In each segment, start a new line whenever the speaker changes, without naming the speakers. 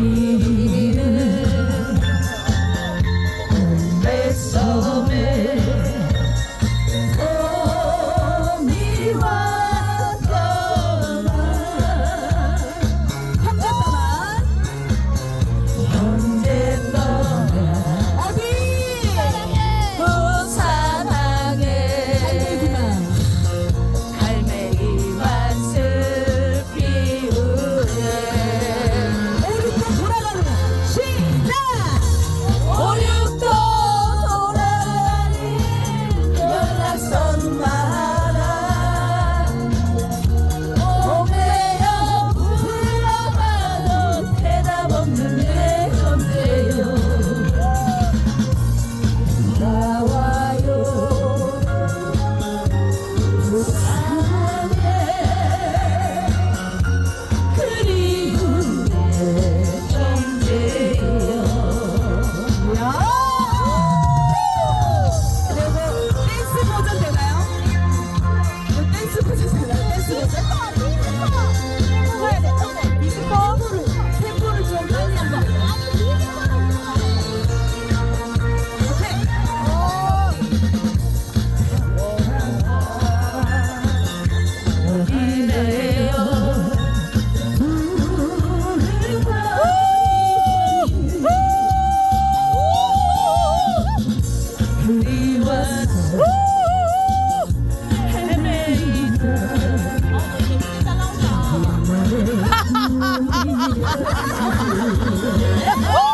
ouvindo. Woo!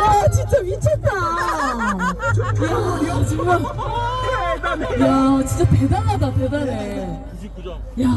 와 진짜 미쳤다. 야 정말. 야 진짜 대단하다 대단해.
99점.
야.